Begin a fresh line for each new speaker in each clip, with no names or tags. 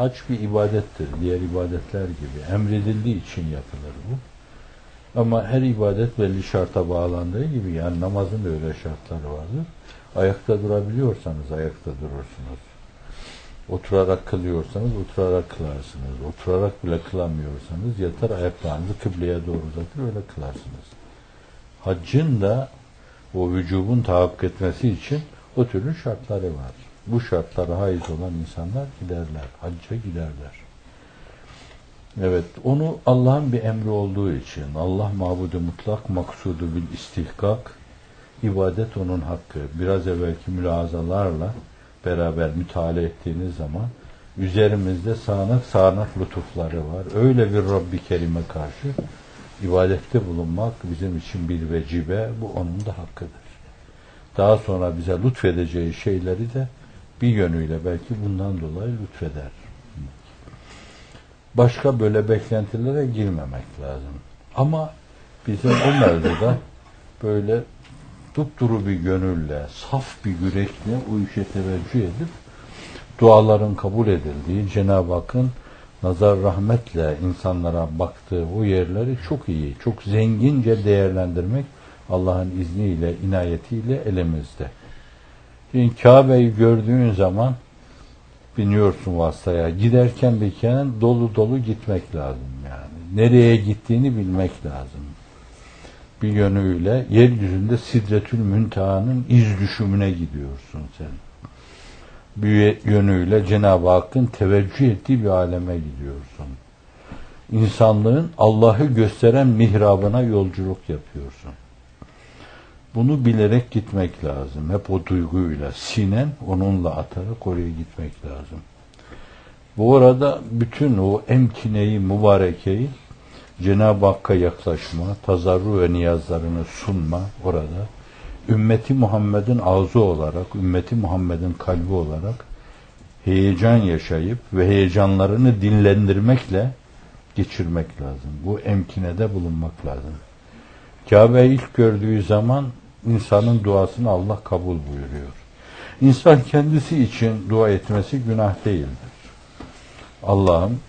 Hac bir ibadettir. Diğer ibadetler gibi. Emredildiği için yapılır bu. Ama her ibadet belli şarta bağlandığı gibi yani namazın da öyle şartları vardır. Ayakta durabiliyorsanız ayakta durursunuz. Oturarak kılıyorsanız oturarak kılarsınız. Oturarak bile kılamıyorsanız yatar ayaklarınızı kıbleye doğru uzatır öyle kılarsınız. Haccın da o vücubun tahakkuk etmesi için o türlü şartları var. Bu şartlara haiz olan insanlar giderler. Hacca giderler. Evet, onu Allah'ın bir emri olduğu için, Allah mabudu mutlak, maksudu bil istihkak, ibadet onun hakkı. Biraz evvelki mülazalarla beraber müteala ettiğiniz zaman üzerimizde sağanak sağanak lütufları var. Öyle bir Rabbi Kerim'e karşı ibadette bulunmak bizim için bir vecibe, bu onun da hakkıdır. Daha sonra bize lütfedeceği şeyleri de bir yönüyle belki bundan dolayı lütfeder. Başka böyle beklentilere girmemek lazım. Ama bizim o mevzuda böyle dupduru bir gönülle, saf bir yürekle o işe teveccüh edip duaların kabul edildiği, Cenab-ı Hakk'ın nazar rahmetle insanlara baktığı o yerleri çok iyi, çok zengince değerlendirmek Allah'ın izniyle, inayetiyle elimizde. Şimdi Kabe'yi gördüğün zaman biniyorsun vasıtaya. Giderken bir kere dolu dolu gitmek lazım yani. Nereye gittiğini bilmek lazım. Bir yönüyle yeryüzünde Sidretül Münteha'nın iz düşümüne gidiyorsun sen. Bir yönüyle Cenab-ı Hakk'ın teveccüh ettiği bir aleme gidiyorsun. İnsanlığın Allah'ı gösteren mihrabına yolculuk yapıyorsun. Bunu bilerek gitmek lazım. Hep o duyguyla, sinen onunla atarak oraya gitmek lazım. Bu arada bütün o emkineyi, mübarekeyi Cenab-ı Hakk'a yaklaşma, tazarru ve niyazlarını sunma orada. Ümmeti Muhammed'in ağzı olarak, ümmeti Muhammed'in kalbi olarak heyecan yaşayıp ve heyecanlarını dinlendirmekle geçirmek lazım. Bu emkinede bulunmak lazım. Kabe'yi ilk gördüğü zaman insanın duasını Allah kabul buyuruyor. İnsan kendisi için dua etmesi günah değildir. Allah'ım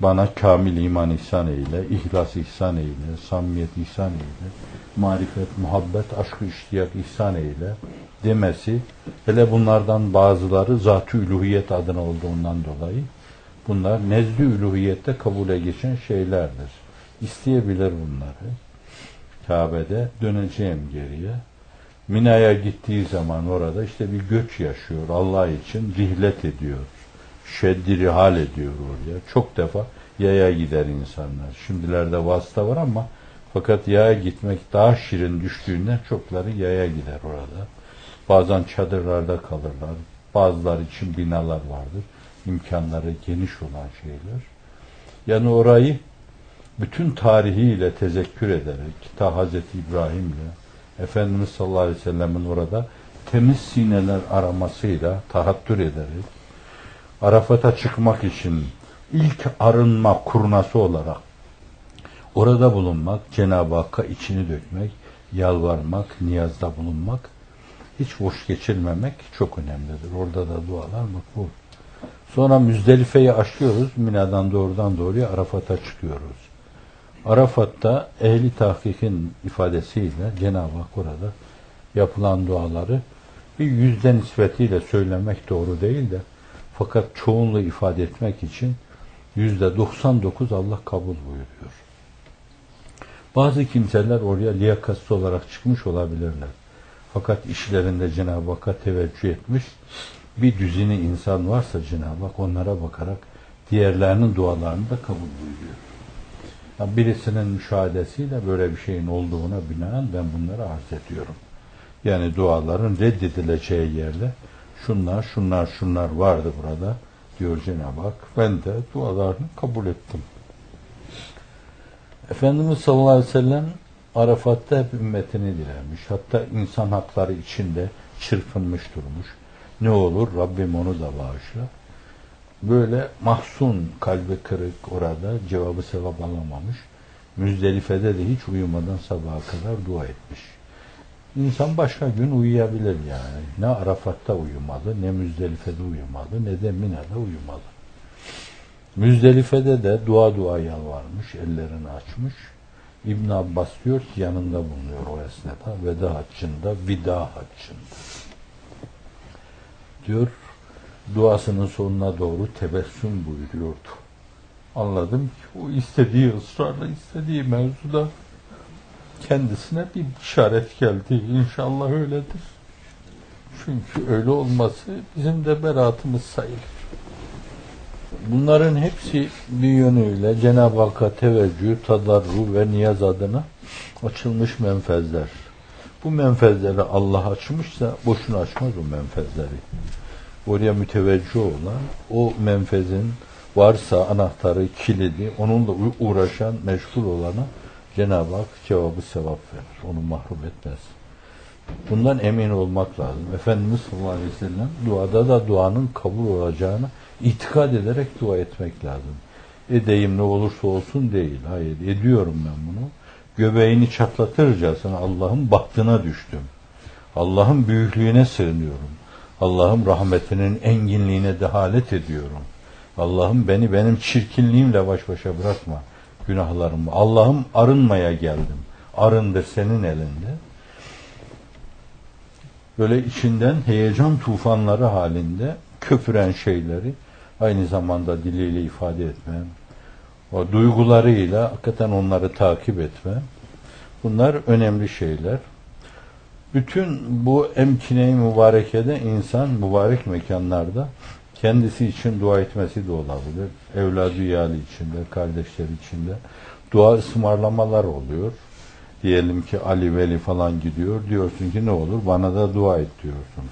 bana kamil iman ihsan eyle, ihlas ihsan eyle, samimiyet ihsan eyle, marifet, muhabbet, aşk-ı iştiyak ihsan eyle demesi, hele bunlardan bazıları zat-ı üluhiyet adına olduğundan dolayı bunlar nezd-i üluhiyette kabule geçen şeylerdir. İsteyebilir bunları. Kabe'de döneceğim geriye. Mina'ya gittiği zaman orada işte bir göç yaşıyor. Allah için rihlet ediyor. Şeddi hal ediyor oraya. Çok defa yaya gider insanlar. Şimdilerde vasıta var ama fakat yaya gitmek daha şirin düştüğünden çokları yaya gider orada. Bazen çadırlarda kalırlar. Bazıları için binalar vardır. İmkanları geniş olan şeyler. Yani orayı bütün tarihiyle tezekkür ederek ta Hazreti İbrahim'le Efendimiz sallallahu aleyhi ve sellemin orada temiz sineler aramasıyla tahattür ederek Arafat'a çıkmak için ilk arınma kurnası olarak orada bulunmak, Cenab-ı Hakk'a içini dökmek, yalvarmak, niyazda bulunmak, hiç boş geçirmemek çok önemlidir. Orada da dualar makbul. Sonra Müzdelife'yi aşıyoruz. Mina'dan doğrudan doğruya Arafat'a çıkıyoruz. Arafat'ta ehli tahkikin ifadesiyle Cenab-ı Hak orada yapılan duaları bir yüzde nispetiyle söylemek doğru değil de fakat çoğunluğu ifade etmek için yüzde 99 Allah kabul buyuruyor. Bazı kimseler oraya liyakatsız olarak çıkmış olabilirler. Fakat işlerinde Cenab-ı Hakk'a teveccüh etmiş bir düzini insan varsa Cenab-ı Hak onlara bakarak diğerlerinin dualarını da kabul buyuruyor. Birisinin müşahedesiyle böyle bir şeyin olduğuna binaen ben bunları arz ediyorum. Yani duaların reddedileceği yerde şunlar, şunlar, şunlar vardı burada diyor Cenab-ı Hak. Ben de dualarını kabul ettim. Efendimiz sallallahu aleyhi ve sellem Arafat'ta hep ümmetini dilemiş. Hatta insan hakları içinde çırpınmış durmuş. Ne olur Rabbim onu da bağışla. Böyle mahzun, kalbi kırık orada cevabı sevap alamamış. Müzdelife'de de hiç uyumadan sabaha kadar dua etmiş. İnsan başka gün uyuyabilir yani. Ne Arafat'ta uyumalı, ne Müzdelife'de uyumalı, ne de Mina'da uyumalı. Müzdelife'de de dua dua yalvarmış, ellerini açmış. İbn Abbas diyor ki yanında bulunuyor o esnada veda haccında, vida haccında. Diyor duasının sonuna doğru tebessüm buyuruyordu. Anladım ki o istediği ısrarla istediği mevzuda kendisine bir işaret geldi. İnşallah öyledir. Çünkü öyle olması bizim de beraatımız sayılır. Bunların hepsi bir yönüyle Cenab-ı Hakk'a teveccüh, tadarru ve niyaz adına açılmış menfezler. Bu menfezleri Allah açmışsa boşuna açmaz o menfezleri. Oraya müteveccih olan o menfezin varsa anahtarı, kilidi, onunla uğraşan, meşgul olana Cenab-ı Hak cevabı sevap verir. Onu mahrum etmez. Bundan emin olmak lazım. Efendimiz sallallahu aleyhi ve sellem duada da duanın kabul olacağını itikad ederek dua etmek lazım. Edeyim ne olursa olsun değil. Hayır ediyorum ben bunu. Göbeğini çatlatırcasına Allah'ın bahtına düştüm. Allah'ın büyüklüğüne sığınıyorum. Allah'ın rahmetinin enginliğine dehalet ediyorum. Allah'ım beni benim çirkinliğimle baş başa bırakma günahlarımı. Allah'ım arınmaya geldim. Arındır senin elinde. Böyle içinden heyecan tufanları halinde köpüren şeyleri aynı zamanda diliyle ifade etme, o duygularıyla hakikaten onları takip etme. Bunlar önemli şeyler. Bütün bu emkine-i mübarekede insan mübarek mekanlarda kendisi için dua etmesi de olabilir. Evladı yali içinde, kardeşleri içinde dua ısmarlamalar oluyor. Diyelim ki Ali Veli falan gidiyor. Diyorsun ki ne olur bana da dua et diyorsun.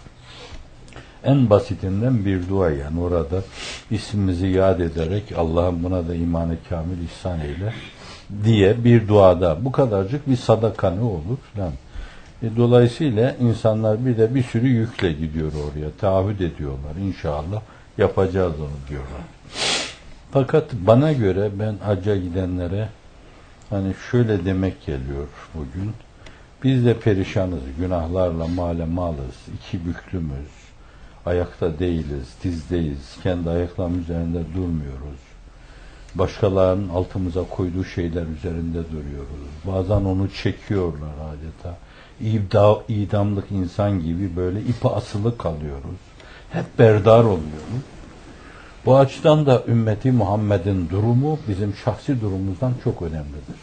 En basitinden bir dua yani orada ismimizi yad ederek Allah'ım buna da imanı kamil ihsan eyle diye bir duada bu kadarcık bir sadaka ne olur falan. E, dolayısıyla insanlar bir de bir sürü yükle gidiyor oraya. Taahhüt ediyorlar. İnşallah yapacağız onu diyorlar. Fakat bana göre ben hacca gidenlere hani şöyle demek geliyor bugün. Biz de perişanız. Günahlarla male malız. iki büklümüz. Ayakta değiliz. Dizdeyiz. Kendi ayaklarımız üzerinde durmuyoruz. Başkalarının altımıza koyduğu şeyler üzerinde duruyoruz. Bazen onu çekiyorlar adeta İbda, idamlık insan gibi böyle ipi asılı kalıyoruz. Hep berdar oluyoruz. Bu açıdan da ümmeti Muhammed'in durumu bizim şahsi durumumuzdan çok önemlidir.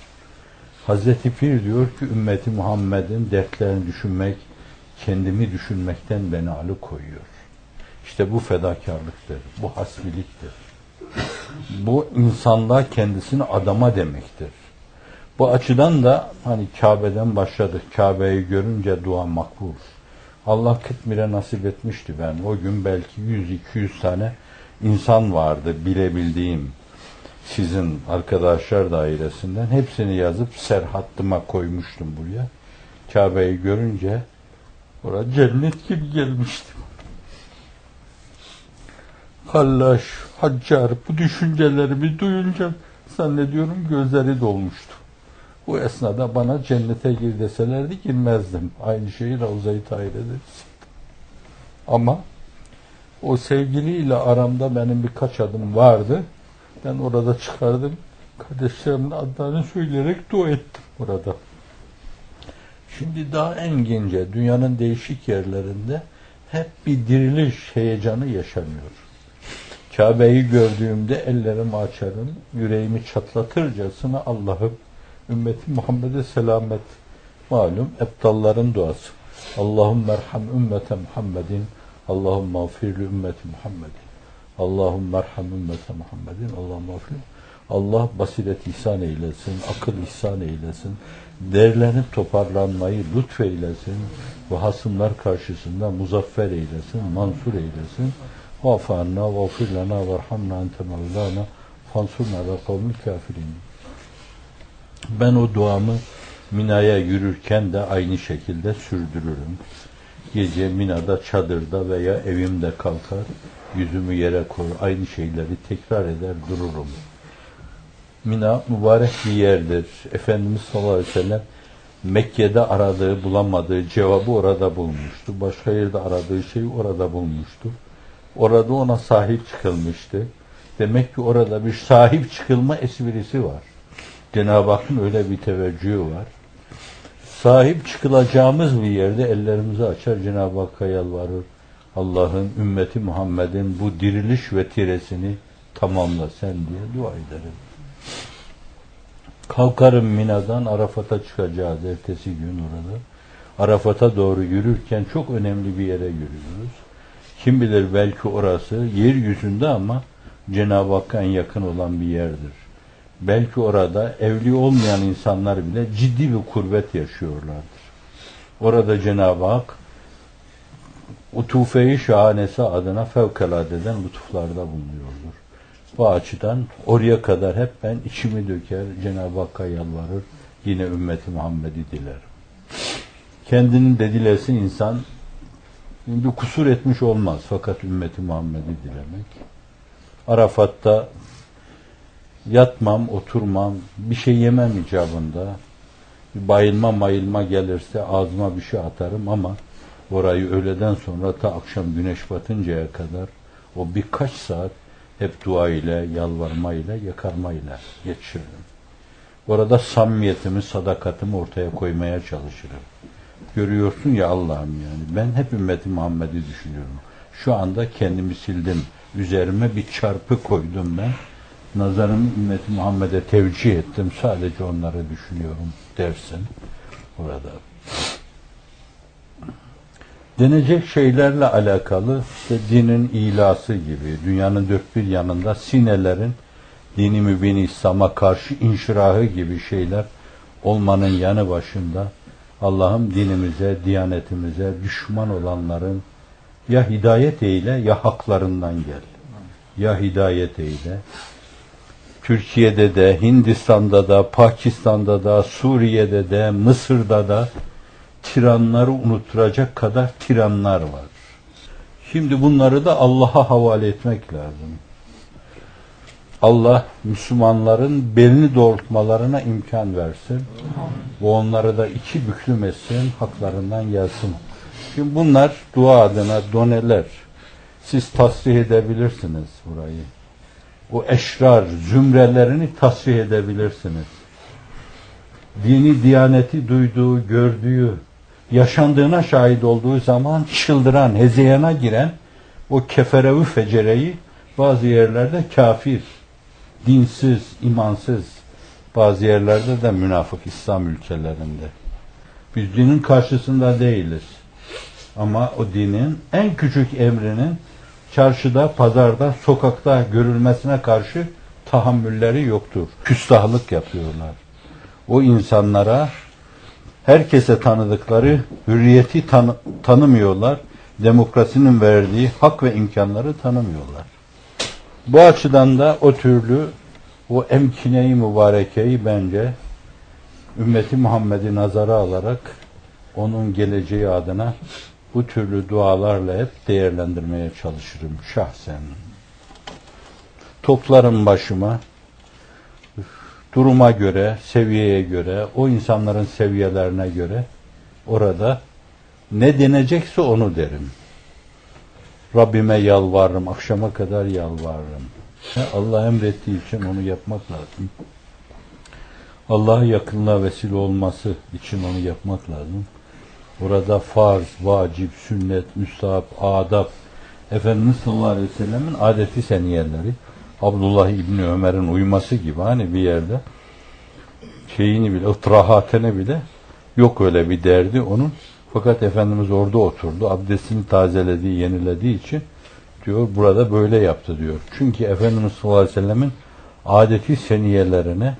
Hazreti Pir diyor ki ümmeti Muhammed'in dertlerini düşünmek, kendimi düşünmekten beni alıkoyuyor. İşte bu fedakarlıktır, bu hasbiliktir. Bu insanlığa kendisini adama demektir. Bu açıdan da hani Kabe'den başladık. Kabe'yi görünce dua makbul. Allah kıtmire nasip etmişti ben. O gün belki 100-200 tane insan vardı bilebildiğim sizin arkadaşlar dairesinden. Hepsini yazıp serhattıma koymuştum buraya. Kabe'yi görünce orada cennet gibi gelmiştim. Hallaş, Haccar bu düşüncelerimi duyunca zannediyorum gözleri dolmuştu. Bu esnada bana cennete gir deselerdi girmezdim. Aynı şeyi Ravza-i Tahir'e ederiz. Ama o sevgiliyle aramda benim birkaç adım vardı. Ben orada çıkardım. Kardeşlerimin adlarını söyleyerek dua ettim orada. Şimdi daha en gence dünyanın değişik yerlerinde hep bir diriliş heyecanı yaşanıyor. Kabe'yi gördüğümde ellerimi açarım, yüreğimi çatlatırcasına Allah'ım ümmeti Muhammed'e selamet. Malum eptalların duası. Allahümme erham ümmete Muhammedin. Allahümme afir li ümmeti Muhammedin. Allahümme erham ümmete Muhammedin. Allahümme afir. Allah basiret ihsan eylesin, akıl ihsan eylesin, derlenip toparlanmayı lütfeylesin ve hasımlar karşısında muzaffer eylesin, mansur eylesin. Vafanna, vafir lana, verhamna, ente mevlana, fansurna ve kavmil kafirin. Ben o duamı Mina'ya yürürken de aynı şekilde sürdürürüm. Gece Mina'da, çadırda veya evimde kalkar, yüzümü yere koyar, aynı şeyleri tekrar eder dururum. Mina mübarek bir yerdir. Efendimiz sallallahu aleyhi ve sellem Mekke'de aradığı, bulamadığı cevabı orada bulmuştu. Başka yerde aradığı şeyi orada bulmuştu. Orada ona sahip çıkılmıştı. Demek ki orada bir sahip çıkılma esprisi var. Cenab-ı Hakk'ın öyle bir teveccühü var. Sahip çıkılacağımız bir yerde ellerimizi açar Cenab-ı Hakk'a yalvarır. Allah'ın ümmeti Muhammed'in bu diriliş ve tiresini tamamla sen diye dua ederim. Kalkarım Mina'dan Arafat'a çıkacağız ertesi gün orada. Arafat'a doğru yürürken çok önemli bir yere yürüyoruz. Kim bilir belki orası yeryüzünde ama Cenab-ı Hakk'a en yakın olan bir yerdir. Belki orada evli olmayan insanlar bile ciddi bir kurbet yaşıyorlardır. Orada Cenab-ı Hak Utufe-i Şahanesi adına fevkaladeden lütuflarda bulunuyordur. Bu açıdan oraya kadar hep ben içimi döker, Cenab-ı Hakk'a yalvarır, yine ümmeti Muhammed'i dilerim. Kendinin de insan bir kusur etmiş olmaz fakat ümmeti Muhammed'i dilemek. Arafat'ta yatmam, oturmam, bir şey yemem icabında. Bir bayılma mayılma gelirse ağzıma bir şey atarım ama orayı öğleden sonra ta akşam güneş batıncaya kadar o birkaç saat hep dua ile, yalvarma ile, yakarma ile geçiririm. Orada samimiyetimi, sadakatimi ortaya koymaya çalışırım. Görüyorsun ya Allah'ım yani. Ben hep ümmeti Muhammed'i düşünüyorum. Şu anda kendimi sildim. Üzerime bir çarpı koydum ben. Nazarımı ümmeti Muhammed'e tevcih ettim. Sadece onları düşünüyorum dersin orada. Denecek şeylerle alakalı işte dinin ilası gibi dünyanın dört bir yanında sinelerin dini mübin İslam'a karşı inşirahı gibi şeyler olmanın yanı başında Allah'ım dinimize, diyanetimize düşman olanların ya hidayet eyle ya haklarından gel. Ya hidayet eyle. Türkiye'de de, Hindistan'da da, Pakistan'da da, Suriye'de de, Mısır'da da tiranları unutturacak kadar tiranlar var. Şimdi bunları da Allah'a havale etmek lazım. Allah Müslümanların belini doğrultmalarına imkan versin. Bu onları da iki büklüm etsin, haklarından gelsin. Şimdi bunlar dua adına doneler. Siz tasrih edebilirsiniz burayı. O eşrar zümrelerini tasrih edebilirsiniz. Dini diyaneti duyduğu, gördüğü, yaşandığına şahit olduğu zaman çıldıran, hezeyana giren o keferevi fecereyi bazı yerlerde kafir, dinsiz, imansız, bazı yerlerde de münafık İslam ülkelerinde. Biz dinin karşısında değiliz. Ama o dinin en küçük emrinin çarşıda, pazarda, sokakta görülmesine karşı tahammülleri yoktur. Küstahlık yapıyorlar. O insanlara herkese tanıdıkları hürriyeti tanı- tanımıyorlar. Demokrasinin verdiği hak ve imkanları tanımıyorlar. Bu açıdan da o türlü o emkine-i mübarekeyi bence ümmeti Muhammed'i nazara alarak onun geleceği adına bu türlü dualarla hep değerlendirmeye çalışırım şahsen. Toplarım başıma duruma göre, seviyeye göre, o insanların seviyelerine göre orada ne denecekse onu derim. Rabbime yalvarırım, akşama kadar yalvarırım. Allah emrettiği için onu yapmak lazım. Allah'a yakınlığa vesile olması için onu yapmak lazım. Burada farz, vacip, sünnet, müstahap, adab, Efendimiz sallallahu aleyhi ve sellemin adeti seniyeleri, Abdullah İbni Ömer'in uyması gibi hani bir yerde şeyini bile, ıtrahatene bile yok öyle bir derdi onun. Fakat Efendimiz orada oturdu. Abdestini tazelediği, yenilediği için diyor burada böyle yaptı diyor. Çünkü Efendimiz sallallahu aleyhi ve sellemin adeti seniyelerine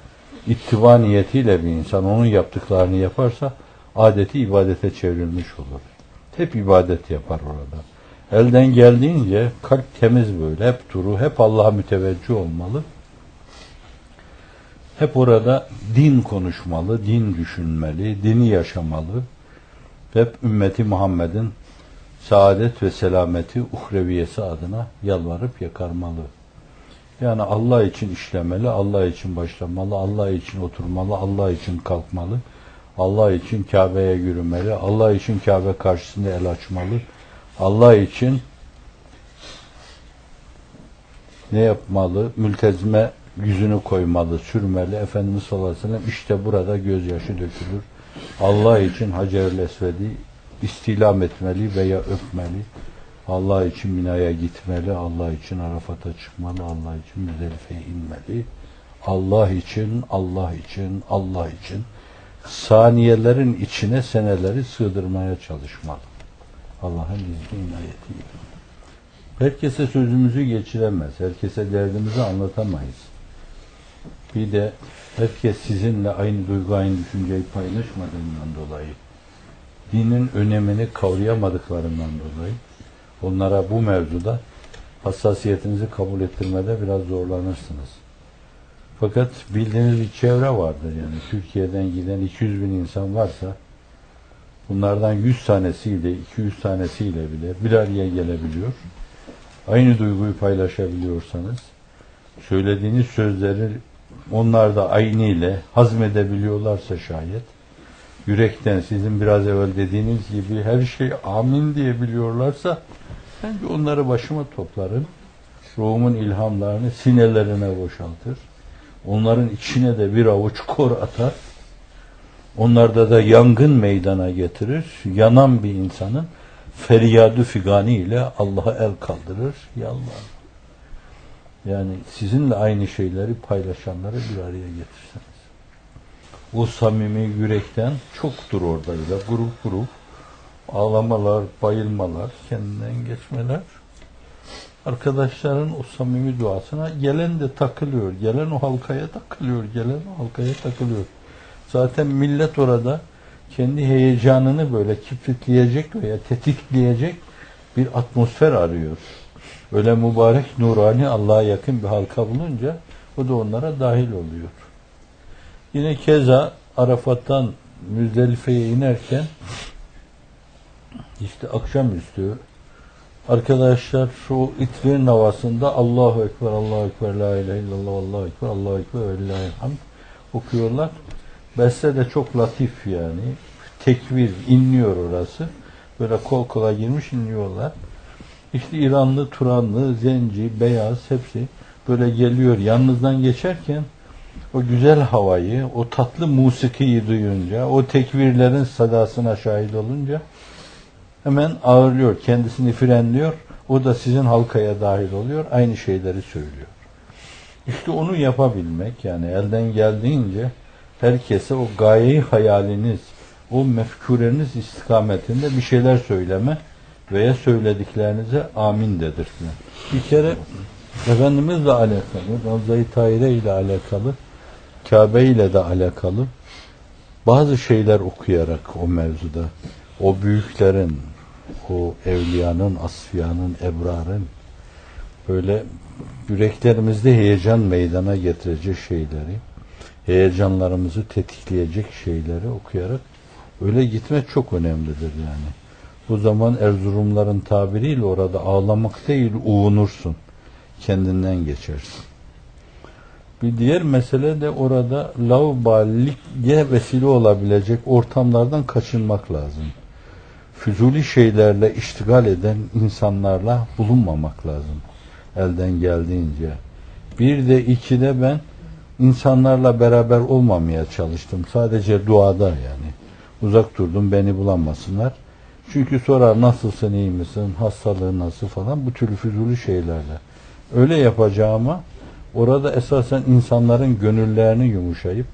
ittiba niyetiyle bir insan onun yaptıklarını yaparsa adeti ibadete çevrilmiş olur. Hep ibadet yapar orada. Elden geldiğince kalp temiz böyle, hep duru, hep Allah'a müteveccih olmalı. Hep orada din konuşmalı, din düşünmeli, dini yaşamalı. Hep ümmeti Muhammed'in saadet ve selameti uhreviyesi adına yalvarıp yakarmalı. Yani Allah için işlemeli, Allah için başlamalı, Allah için oturmalı, Allah için kalkmalı, Allah için Kabe'ye yürümeli, Allah için Kabe karşısında el açmalı, Allah için ne yapmalı? Mültezime yüzünü koymalı, sürmeli. Efendimiz sallallahu aleyhi ve sellem işte burada gözyaşı dökülür. Allah için Hacer-ül Esved'i istilam etmeli veya öpmeli. Allah için Mina'ya gitmeli, Allah için Arafat'a çıkmalı, Allah için Müzdelife'ye inmeli. Allah için, Allah için, Allah için saniyelerin içine seneleri sığdırmaya çalışmalı. Allah'ın izni inayetiyle. Herkese sözümüzü geçiremez. Herkese derdimizi anlatamayız. Bir de herkes sizinle aynı duygu, aynı düşünceyi paylaşmadığından dolayı, dinin önemini kavrayamadıklarından dolayı, onlara bu mevzuda hassasiyetinizi kabul ettirmede biraz zorlanırsınız. Fakat bildiğiniz bir çevre vardır yani. Türkiye'den giden 200 bin insan varsa bunlardan 100 tanesiyle, 200 tanesiyle bile bir araya gelebiliyor. Aynı duyguyu paylaşabiliyorsanız söylediğiniz sözleri onlar da aynı ile hazmedebiliyorlarsa şayet yürekten sizin biraz evvel dediğiniz gibi her şey amin diyebiliyorlarsa bence onları başıma toplarım. Ruhumun ilhamlarını sinelerine boşaltır. Onların içine de bir avuç kor atar. Onlarda da yangın meydana getirir. Yanan bir insanın feryadı figani ile Allah'a el kaldırır. Yalvar. Yani sizinle aynı şeyleri paylaşanları bir araya getirseniz. O samimi yürekten çoktur orada bile. Grup grup ağlamalar, bayılmalar, kendinden geçmeler. Arkadaşların o samimi duasına gelen de takılıyor. Gelen o halkaya takılıyor. Gelen o halkaya takılıyor. Zaten millet orada kendi heyecanını böyle kipritleyecek veya tetikleyecek bir atmosfer arıyor. Öyle mübarek, nurani, Allah'a yakın bir halka bulunca o da onlara dahil oluyor. Yine keza Arafat'tan Müzdelife'ye inerken işte akşamüstü arkadaşlar şu itlerin havasında Allahu Ekber, Allahu Ekber, La ilahe illallah, Allahu Ekber, Allahu Ekber ve Lillahi'l hamd okuyorlar. Beste de çok latif yani. Tekvir inliyor orası. Böyle kol kola girmiş inliyorlar. İşte İranlı, Turanlı, Zenci, Beyaz hepsi böyle geliyor. Yanınızdan geçerken o güzel havayı, o tatlı musikiyi duyunca, o tekvirlerin sadasına şahit olunca hemen ağırlıyor, kendisini frenliyor. O da sizin halkaya dahil oluyor, aynı şeyleri söylüyor. İşte onu yapabilmek yani elden geldiğince herkese o gayeyi hayaliniz, o mefkureniz istikametinde bir şeyler söyleme veya söylediklerinize amin dedirtme. Bir kere Efendimizle alakalı, Ravza-i Tahire ile alakalı, Kabe ile de alakalı bazı şeyler okuyarak o mevzuda, o büyüklerin, o evliyanın, asfiyanın, ebrarın böyle yüreklerimizde heyecan meydana getirecek şeyleri, heyecanlarımızı tetikleyecek şeyleri okuyarak öyle gitmek çok önemlidir yani. Bu zaman Erzurumların tabiriyle orada ağlamak değil, uğunursun. Kendinden geçersin. Bir diğer mesele de orada lauballiğe vesile olabilecek ortamlardan kaçınmak lazım. Füzuli şeylerle iştigal eden insanlarla bulunmamak lazım. Elden geldiğince. Bir de ikide ben insanlarla beraber olmamaya çalıştım. Sadece duada yani. Uzak durdum beni bulamasınlar. Çünkü sorar nasılsın iyi misin, hastalığın nasıl falan bu türlü füzuli şeylerle. Öyle yapacağıma orada esasen insanların gönüllerini yumuşayıp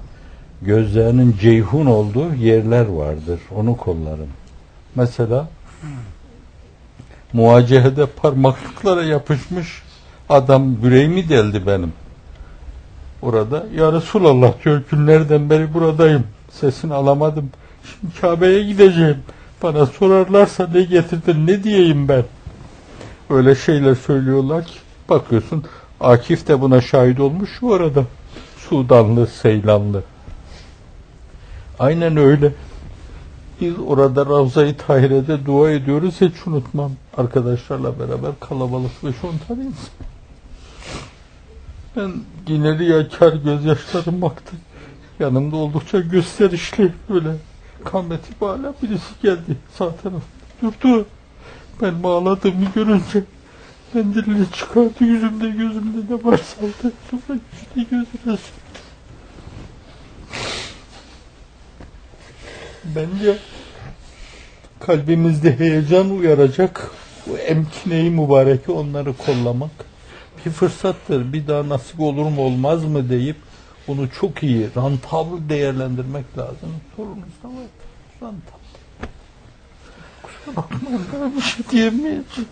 gözlerinin ceyhun olduğu yerler vardır. Onu kollarım. Mesela muacehede parmaklıklara yapışmış adam yüreğimi deldi benim. Orada ya Resulallah diyor günlerden beri buradayım. Sesini alamadım. Şimdi Kabe'ye gideceğim. Bana sorarlarsa ne getirdin ne diyeyim ben. Öyle şeyler söylüyorlar ki bakıyorsun Akif de buna şahit olmuş bu arada. Sudanlı, Seylanlı. Aynen öyle. Biz orada Ravza-i Tahire'de dua ediyoruz hiç unutmam. Arkadaşlarla beraber kalabalık 5-10 tane insan. Ben yineli yakar gözyaşlarım baktı. Yanımda oldukça gösterişli böyle kameti bağla birisi geldi sağ taraf. Durdu. Ben bağladığımı görünce Mendilini çıkardı yüzümde gözümde ne varsa aldı. Sonra yüzüne gözüne sıktı. Bence kalbimizde heyecan uyaracak bu emkineyi mübareki onları kollamak bir fırsattır. Bir daha nasip olur mu olmaz mı deyip bunu çok iyi, rantabl değerlendirmek lazım. Sorunuz da var. Rantabl. Kusura bakmayın bir şey diyemeyeceğim.